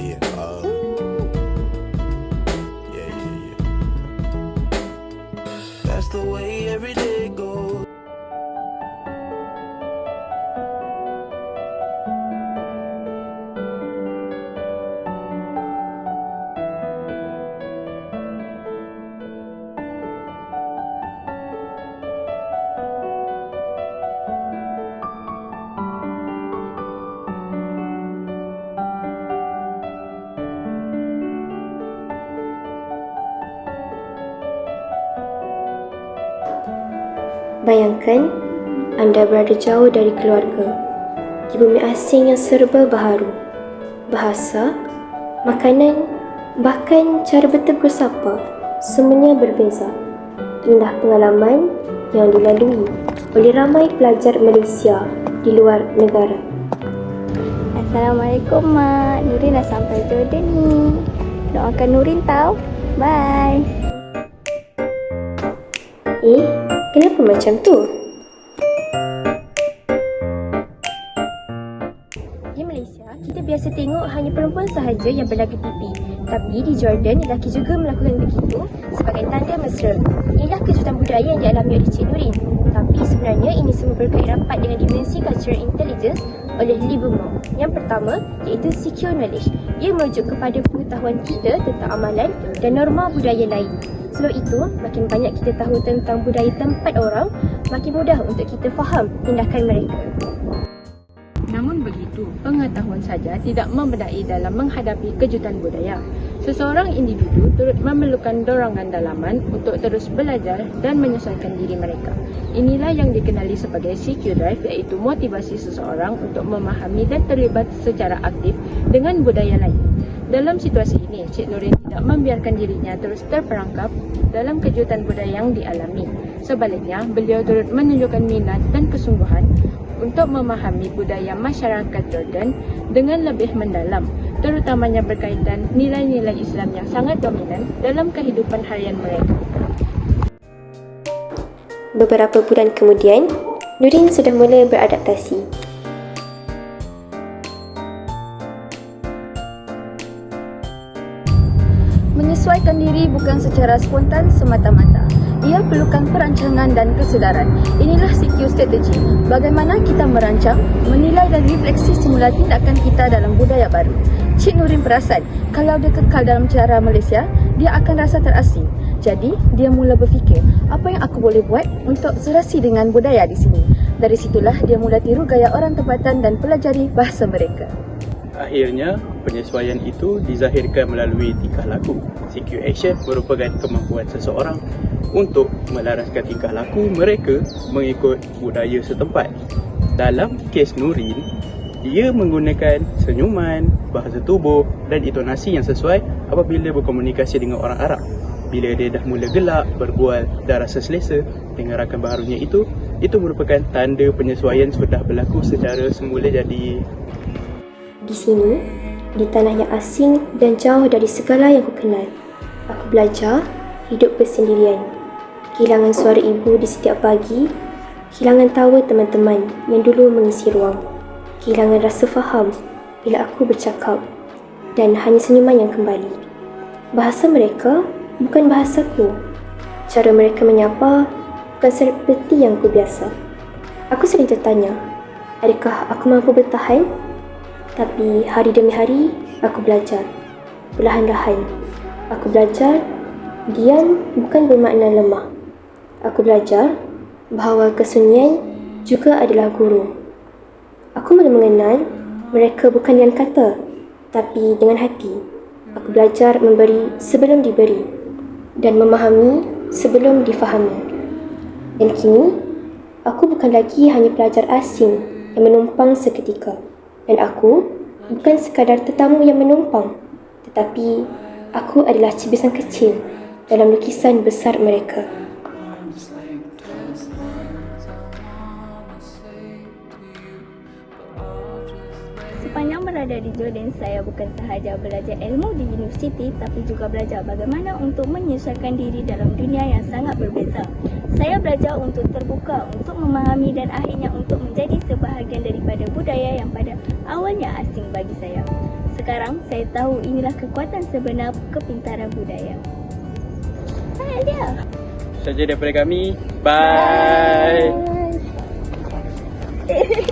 yeah. Bayangkan anda berada jauh dari keluarga, di bumi asing yang serba baharu. Bahasa, makanan, bahkan cara bertegur sapa, semuanya berbeza. Indah pengalaman yang dilalui oleh ramai pelajar Malaysia di luar negara. Assalamualaikum Mak. Nurin dah sampai Jordan ni. Doakan Nurin tau. Bye. Eh, kenapa macam tu? Di Malaysia, kita biasa tengok hanya perempuan sahaja yang berlaga pipi. Tapi di Jordan, lelaki juga melakukan begitu sebagai tanda mesra. Inilah kejutan budaya yang dialami oleh Cik Nurin. Tapi sebenarnya ini semua berkait rapat dengan dimensi cultural intelligence oleh Livermore. Yang pertama iaitu secure knowledge. Ia merujuk kepada pengetahuan kita tentang amalan dan norma budaya lain. Sebab itu, makin banyak kita tahu tentang budaya tempat orang, makin mudah untuk kita faham tindakan mereka. Namun begitu, pengetahuan saja tidak membedai dalam menghadapi kejutan budaya. Seseorang individu turut memerlukan dorongan dalaman untuk terus belajar dan menyesuaikan diri mereka. Inilah yang dikenali sebagai CQ Drive iaitu motivasi seseorang untuk memahami dan terlibat secara aktif dengan budaya lain. Dalam situasi ini, Cik Nurin tidak membiarkan dirinya terus terperangkap dalam kejutan budaya yang dialami. Sebaliknya, beliau turut menunjukkan minat dan kesungguhan untuk memahami budaya masyarakat Jordan dengan lebih mendalam, terutamanya berkaitan nilai-nilai Islam yang sangat dominan dalam kehidupan harian mereka. Beberapa bulan kemudian, Nurin sudah mula beradaptasi. Menyesuaikan diri bukan secara spontan semata-mata. Ia perlukan perancangan dan kesedaran. Inilah CQ strategi. Bagaimana kita merancang, menilai dan refleksi semula tindakan kita dalam budaya baru. Cik Nurin perasan, kalau dia kekal dalam cara Malaysia, dia akan rasa terasing. Jadi, dia mula berfikir, apa yang aku boleh buat untuk serasi dengan budaya di sini. Dari situlah dia mula tiru gaya orang tempatan dan pelajari bahasa mereka. Akhirnya, penyesuaian itu dizahirkan melalui tingkah laku. CQ Action merupakan kemampuan seseorang untuk melaraskan tingkah laku mereka mengikut budaya setempat. Dalam kes Nurin, dia menggunakan senyuman, bahasa tubuh dan intonasi yang sesuai apabila berkomunikasi dengan orang Arab. Bila dia dah mula gelak, berbual dan rasa selesa dengan rakan baharunya itu, itu merupakan tanda penyesuaian sudah berlaku secara semula jadi Di sini, di tanah yang asing dan jauh dari segala yang ku kenal, aku belajar hidup bersendirian. Kehilangan suara ibu di setiap pagi, kehilangan tawa teman-teman yang dulu mengisi ruang, kehilangan rasa faham bila aku bercakap dan hanya senyuman yang kembali. Bahasa mereka bukan bahasaku. Cara mereka menyapa bukan seperti yang ku biasa. Aku sering tertanya, adakah aku mampu bertahan? Tapi hari demi hari, aku belajar. Perlahan-lahan, aku belajar diam bukan bermakna lemah. Aku belajar bahawa kesunyian juga adalah guru. Aku mula mengenal mereka bukan dengan kata, tapi dengan hati. Aku belajar memberi sebelum diberi dan memahami sebelum difahami. Dan kini, aku bukan lagi hanya pelajar asing yang menumpang seketika. Dan aku bukan sekadar tetamu yang menumpang, tetapi aku adalah cibisan kecil dalam lukisan besar mereka. Sepanjang berada di Jordan, saya bukan sahaja belajar ilmu di universiti tapi juga belajar bagaimana untuk menyesuaikan diri dalam dunia yang sangat berbeza. Saya belajar untuk terbuka, untuk memahami dan akhirnya untuk bagi saya. Sekarang saya tahu inilah kekuatan sebenar kepintaran budaya. Hai dia. saja daripada kami. Bye. Bye.